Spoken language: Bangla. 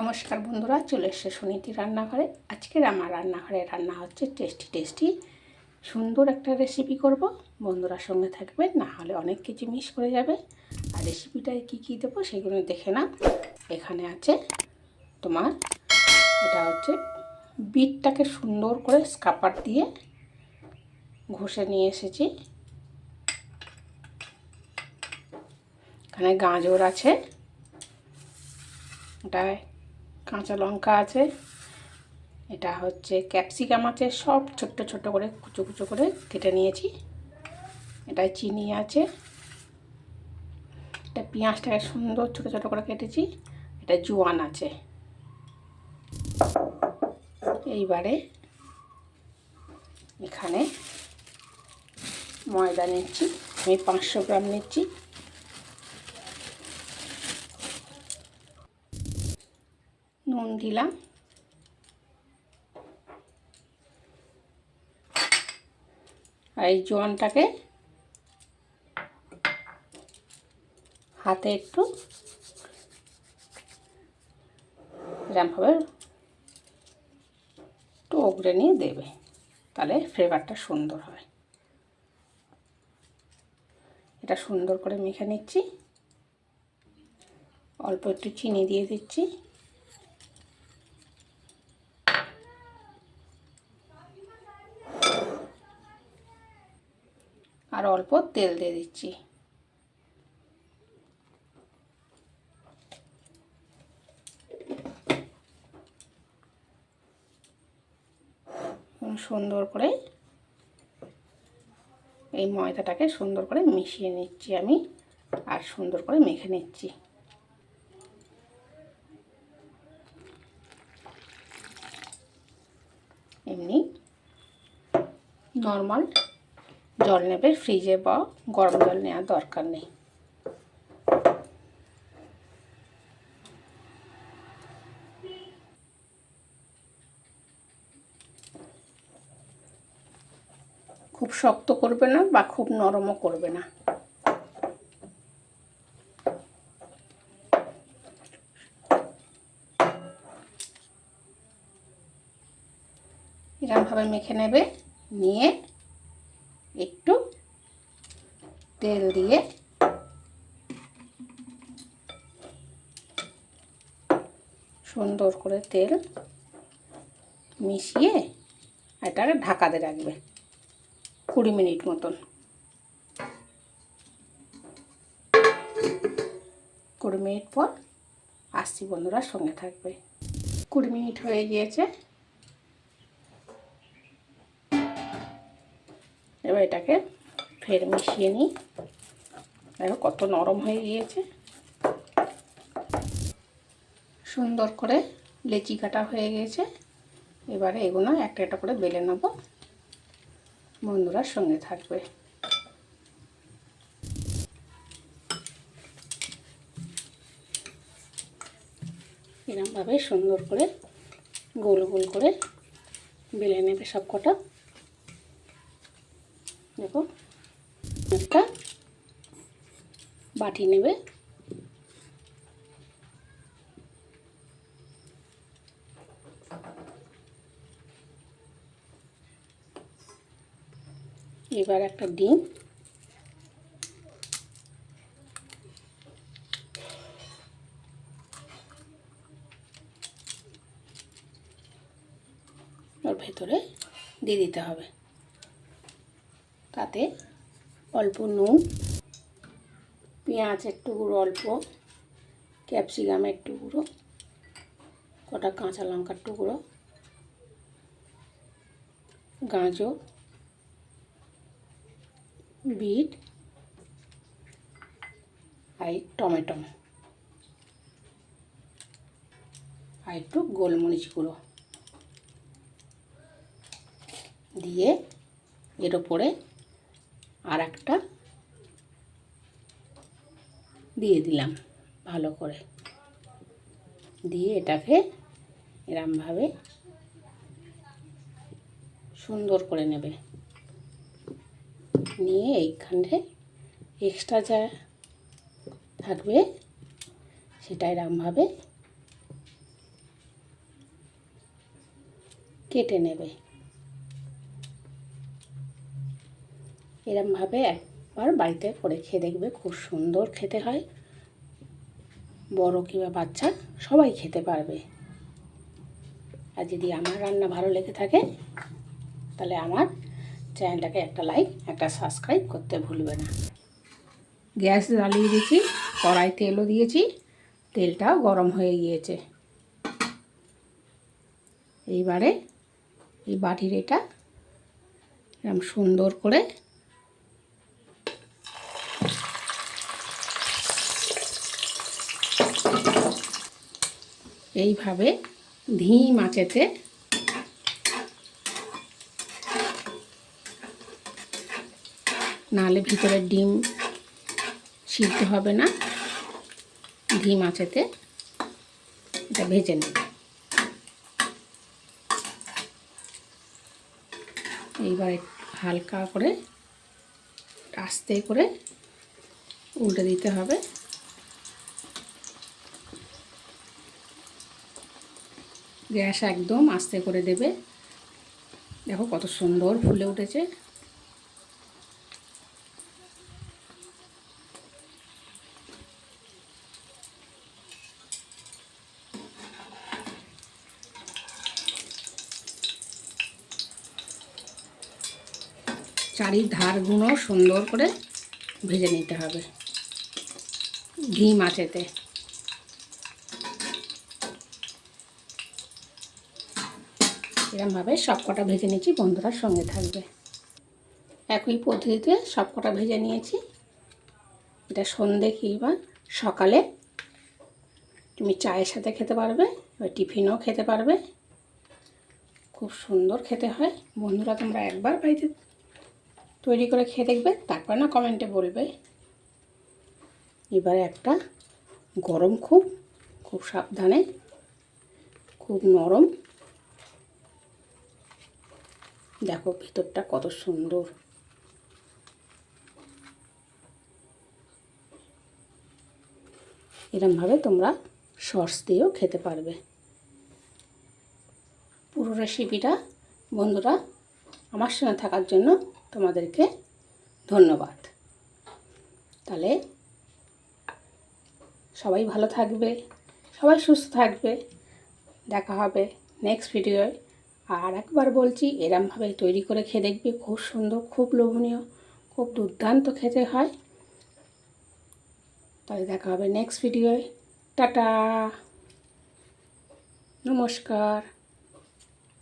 নমস্কার বন্ধুরা, চলে এসছে সুনীতি রান্নাঘরে। আজকের আমার রান্নাঘরে রান্না হচ্ছে টেস্টি টেস্টি, সুন্দর একটা রেসিপি করব। বন্ধুরা সঙ্গে থাকবে না হলে অনেক কিছু মিস করে যাবে। আর রেসিপিটায় কী কী দেবো সেগুলো দেখে না এখানে আছে তোমার, এটা হচ্ছে বিটটাকে সুন্দর করে স্কাপার দিয়ে ঘষে নিয়ে এসেছি। এখানে গাজর আছে এটায় কাঁচা লঙ্কা আছে। এটা হচ্ছে ক্যাপসিকাম আছে। সব ছোট্ট ছোট্ট করে কুচো কুচো করে কেটে নিয়েছি। এটায় চিনি আছে। এটা পেঁয়াজটাকে সুন্দর ছোটো ছোটো করে কেটেছি। এটা জোয়ান আছে। এইবারে এখানে ময়দা নিচ্ছি। আমি পাঁচশো গ্রাম নিচ্ছি। নুন দিলাম। আর এই জোয়ানটাকে হাতে একটু এরমভাবে একটু ওগড়ে নিয়ে দেবে, তাহলে ফ্লেভারটা সুন্দর হয় এটা সুন্দর করে মেখে নিচ্ছি। অল্প একটু চিনি দিয়ে দিচ্ছি। আর অল্প তেল দিয়ে দিচ্ছি। সুন্দর করে এই ময়দাটাকে সুন্দর করে মিশিয়ে নিচ্ছি আমি আর সুন্দর করে মেখে নিচ্ছি। এমনি নর্মাল জল নেবে ফ্রিজে বা গরম জল নেওয়ার দরকার নেই। খুব শক্ত করবে না বা খুব নরমও করবে না। এরকমভাবে মেখে নেবে, নিয়ে একটু তেল দিয়ে সুন্দর করে তেল মিশিয়ে এটাকে ঢাকাতে রাখবে কুড়ি মিনিট মতন। কুড়ি মিনিট পর আসছি বন্ধুরা সঙ্গে থাকবে। কুড়ি মিনিট হয়ে গিয়েছে। এবার এটাকে ফের মিশিয়ে নিই। দেখো কত নরম হয়ে গিয়েছে। সুন্দর করে লেচি কাটা হয়ে গিয়েছে এবারে এগুলো একটা একটা করে বেলে নেব। বন্ধুরা সঙ্গে থাকবে। এরমভাবে সুন্দর করে গোল গোল করে বেলে নেবে সব কটা দেখো একটা বাটি নেবে। এবার একটা ডিম। ওর ভেতরে দিয়ে দিতে হবে। তাতে অল্প নুন, পেঁয়াজ পেঁয়াজের টুকরো অল্প ক্যাপসিকামের টুকরো কটা কাঁচা লঙ্কার টুকরো গাজর, বিট আর টমেটো। আর একটু গোলমরিচ গুঁড়ো দিয়ে এর ওপরে আর একটা দিয়ে দিলাম ভালো করে। দিয়ে এটাকে এরমভাবে সুন্দর করে নেবে। নিয়ে এইখানে এক্সট্রা যা থাকবে সেটা এরমভাবে কেটে নেবে। এরমভাবে একবার বাড়িতে করে খেয়ে দেখবে খুব সুন্দর খেতে হয়। বড় কিংবা বাচ্চা সবাই খেতে পারবে। আর যদি আমার রান্না ভালো লেগে থাকে, তাহলে আমার চ্যানেলটাকে একটা লাইক, একটা সাবস্ক্রাইব করতে ভুলবে না। গ্যাস জ্বালিয়ে দিয়েছি, কড়াই তেলও দিয়েছি, তেলটাও গরম হয়ে গিয়েছে। এইবারে এই বাটির এটা এরকম সুন্দর করে এইভাবে ধিম আঁচেতে নাহলে ভিতরে ডিম সিদ্ধ হবে না। ধিম আঁচেতে এটা ভেজে নেবে। এইবার হালকা করে আস্তে করে উল্টে দিতে হবে। গ্যাস একদম আস্তে করে দেবে। দেখো কত সুন্দর ফুলে উঠেছে। চারি ধারগুলো সুন্দর করে ভেজে নিতে হবে। ঘি মাছেতে। এরমভাবে সব কটা ভেজে নিয়েছি বন্ধুরা সঙ্গে থাকবে। একই পদ্ধতিতে সব কটা ভেজে নিয়েছি। এটা সন্ধে কিংবা সকালে তুমি চায়ের সাথে খেতে পারবে, বা টিফিনও খেতে পারবে। খুব সুন্দর খেতে হয়। বন্ধুরা, তোমরা একবার বাড়িতে তৈরি করে খেয়ে দেখবে, তারপর না কমেন্টে বলবে। এবারে একটা গরম খুব খুব সাবধানে, খুব নরম দেখো ভিতরটা কত সুন্দর। এরমভাবে তোমরা সস দিয়েও খেতে পারবে। পুরো রেসিপিটা বন্ধুরা আমার সঙ্গে থাকার জন্য তোমাদেরকে ধন্যবাদ। তাহলে সবাই ভালো থাকবে, সবাই সুস্থ থাকবে। দেখা হবে নেক্সট ভিডিওয় আর একবার বলছি এরমভাবে তৈরি করে খেয়ে দেখবে, খুব সুন্দর, খুব লোভনীয়, খুব দুর্দান্ত খেতে হয়। তাহলে দেখা হবে নেক্সট ভিডিওয় টাটা! নমস্কার!